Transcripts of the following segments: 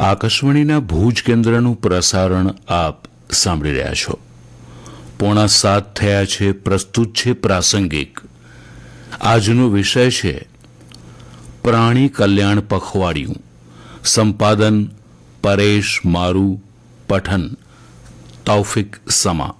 આકાશવાણીના ભુજ કેન્દ્રનું પ્રસારણ આપ સાંભળી રહ્યા છો. પોણા સાત થયા છે, પ્રસ્તુત છે, પ્રાસંગિક. આજનો વિષય છે, પ્રાણી કલ્યાણ પખવાડિયું. સંપાદન, પરેશ મારુ, પઠન. તૌફિક સમા.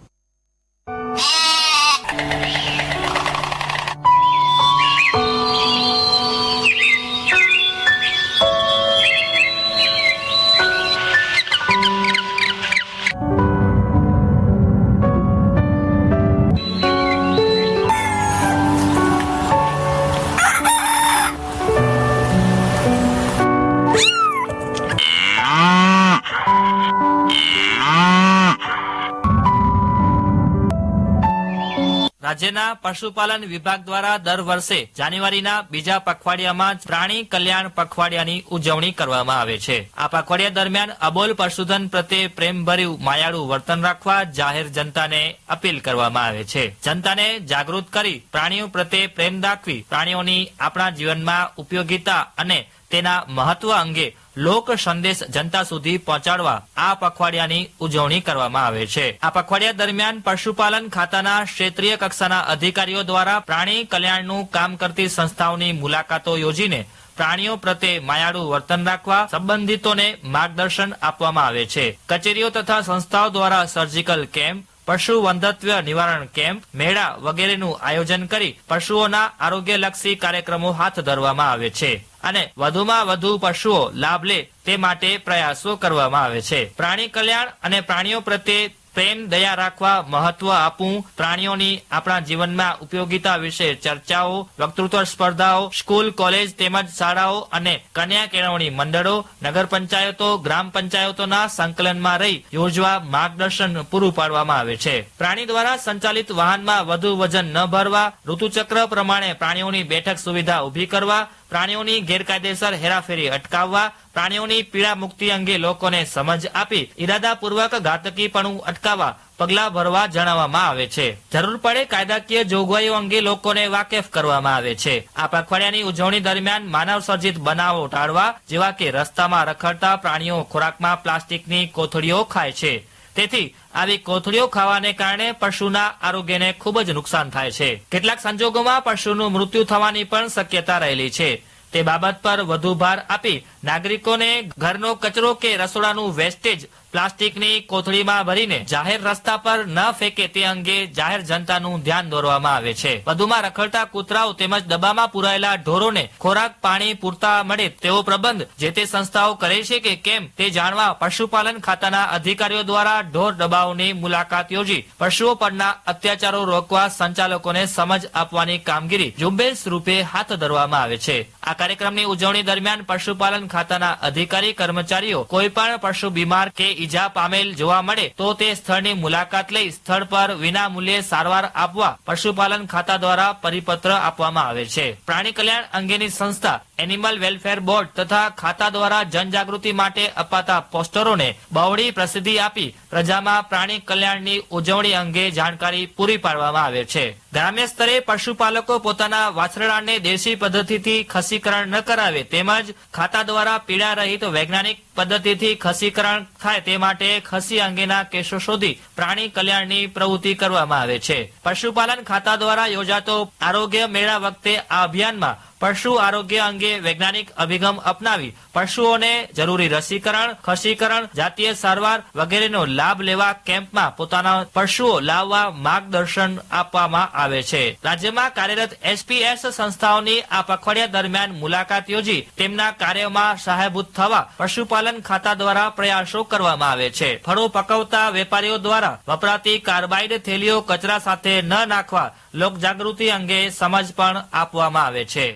રાજ્યના પશુપાલન વિભાગ દ્વારા દર વર્ષે જાન્યુઆરીના બીજા પખવાડિયામાં પ્રાણી કલ્યાણ પખવાડિયાની ઉજવણી કરવામાં આવે છે. આ પખવાડિયા દરમિયાન અબોલ પશુધન પ્રત્યે પ્રેમભર્યું માયાળું વર્તન રાખવા જાહેર જનતાને અપીલ કરવામાં આવે છે. જનતાને જાગૃત કરી પ્રાણીઓ પ્રત્યે પ્રેમ દાખવી પ્રાણીઓની આપણા જીવનમાં ઉપયોગીતા અને તેના મહત્વ અંગે લોક સંદેશ જનતા સુધી પહોંચાડવા આ પખવાડિયાની ઉજવણી કરવામાં આવે છે. આ પખવાડિયા દરમિયાન પશુપાલન ખાતાના ક્ષેત્રીય કક્ષાના અધિકારીઓ દ્વારા પ્રાણી કલ્યાણનું કામ કરતી સંસ્થાઓની મુલાકાતો યોજીને પ્રાણીઓ પ્રત્યે માયાળું વર્તન રાખવા સંબંધિતોને માર્ગદર્શન આપવામાં આવે છે. કચેરીઓ તથા સંસ્થાઓ દ્વારા સર્જિકલ કેમ્પ પશુ વંધત્વ નિવારણ કેમ્પ, મેળા વગેરેનું આયોજન કરી પશુઓના આરોગ્યલક્ષી કાર્યક્રમો હાથ ધરવામાં આવે છે. અને વધુમાં વધુ પશુઓ લાભ લે તે માટે પ્રયાસો કરવામાં આવે છે. પ્રાણી કલ્યાણ અને પ્રાણીઓ પ્રત્યે પ્રેમ, દયા રાખવા મહત્વ આપવું પ્રાણીઓની આપણા જીવનમાં ઉપયોગિતા વિશે ચર્ચાઓ, વક્તૃત્વ સ્પર્ધાઓ, સ્કૂલ, કોલેજ તેમજ શાળાઓ અને કન્યા કેળવણી મંડળો, નગર પંચાયતો, ગ્રામ પંચાયતોના સંકલનમાં રહી યોજવા માર્ગદર્શન પૂરું પાડવામાં આવે છે. પ્રાણી દ્વારા સંચાલિત વાહનમાં વધુ વજન ન ભરવા, ઋતુચક્ર પ્રમાણે પ્રાણીઓની બેઠક સુવિધા ઊભી કરવા પ્રાણીઓની ગેરકાયદેસર હેરાફેરી અટકાવવા, પ્રાણીઓની પીડા મુક્તિ અંગે લોકોને સમજ આપી ઇરાદાપૂર્વક ઘાતકીપણું અટકાવવા પગલાં ભરવા જણાવવામાં આવે છે. જરૂર પડે કાયદાકીય જોગવાઈઓ અંગે લોકોને વાકેફ કરવામાં આવે છે. આ પખવાડિયાની ઉજવણી દરમિયાન માનવ સર્જિત બનાવો ટાળવા, જેવા કે રસ્તામાં રખડતા પ્રાણીઓ ખોરાકમાં પ્લાસ્ટિકની કોથળીઓ ખાય છે. તેથી આવી કોથળીઓ ખાવાને કારણે પશુના આરોગ્યને ખૂબ જ નુકસાન થાય છે. કેટલાક સંજોગોમાં પશુનું મૃત્યુ થવાની પણ શક્યતા રહેલી છે. તે બાબત પર વધુ ભાર આપી નાગરિકોને ઘરનો કચરો કે રસોડાનું વેસ્ટેજ પ્લાસ્ટિકની કોથળીમાં ભરીને જાહેર રસ્તા પર ન ફેંકે તે અંગે જાહેર જનતાનું ધ્યાન દોરવામાં આવે છે. વધુમાં રખડતા કૂતરાઓ તેમજ ડબ્બામાં પુરાયેલા ઢોરોને ખોરાક પાણી પૂરતા મળે તેવો પ્રબંધ જે તે સંસ્થાઓ કરે છે કે કેમ તે જાણવા પશુપાલન ખાતાના અધિકારીઓ દ્વારા ઢોર ડબ્બાઓની મુલાકાત યોજી પશુઓ પરના અત્યાચારો રોકવા સંચાલકોને સમજ આપવાની કામગીરી ઝુંબેશ રૂપે હાથ ધરવામાં આવે છે. આ કાર્યક્રમની ઉજવણી દરમિયાન પશુપાલન ખાતાના અધિકારી કર્મચારીઓ કોઈ પણ પશુ બીમાર કે ઈજા પામેલ જોવા મળે તો તે સ્થળની મુલાકાત લઈ સ્થળ પર વિના મૂલ્યે સારવાર આપવા પશુપાલન ખાતા દ્વારા પરિપત્ર આપવામાં આવે છે. પ્રાણી કલ્યાણ અંગેની સંસ્થા એનિમલ વેલફેર બોર્ડ તથા ખાતા દ્વારા જનજાગૃતિ માટે અપાતા પોસ્ટરોને બહોળી પ્રસિદ્ધિ આપી પ્રજામાં પ્રાણી કલ્યાણની ઉજવણી અંગે જાણકારી પૂરી પાડવામાં આવે છે. ગ્રામ્ય સ્તરે પશુપાલકો પોતાના વાછરડાને દેશી પદ્ધતિથી ખસીકરણ ન કરાવે તેમજ ખાતા દ્વારા પીડા રહિત વૈજ્ઞાનિક પદ્ધતિથી ખસીકરણ થાય તે માટે ખસી અંગેના કેસો શોધી પ્રાણી કલ્યાણની પ્રવૃત્તિ કરવામાં આવે છે. પશુપાલન ખાતા દ્વારા યોજાતો આરોગ્ય મેળા વખતે આ અભિયાનમાં પશુ આરોગ્ય અંગે વૈજ્ઞાનિક અભિગમ અપનાવી પશુઓને જરૂરી રસીકરણ, ખસીકરણ, જાતીય સારવાર વગેરેનો લાભ લેવા કેમ્પમાં પોતાના પશુઓ લાવવા માર્ગદર્શન આપવામાં આવે છે. રાજ્યમાં કાર્યરત એસપીએસ સંસ્થાઓની આ પખવાડિયા દરમિયાન મુલાકાત યોજી તેમના કાર્યમાં સહાયભૂત થવા પશુપાલન ખાતા દ્વારા પ્રયાસો કરવામાં આવે છે. ફળો પકવતા વેપારીઓ દ્વારા વપરાતી કાર્બાઇડ થેલીઓ કચરા સાથે ન નાખવા લોકજાગૃતિ અંગે સમજ પણ આપવામાં આવે છે.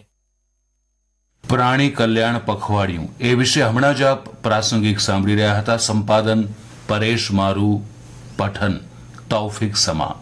પ્રાણી કલ્યાણ પખવાડિયું. એ વિશે હમણાં જ આપ પ્રાસંગિક સાંભળી રહ્યા હતા. સંપાદન પરેશ મારુ પઠન. તૌફિક સમા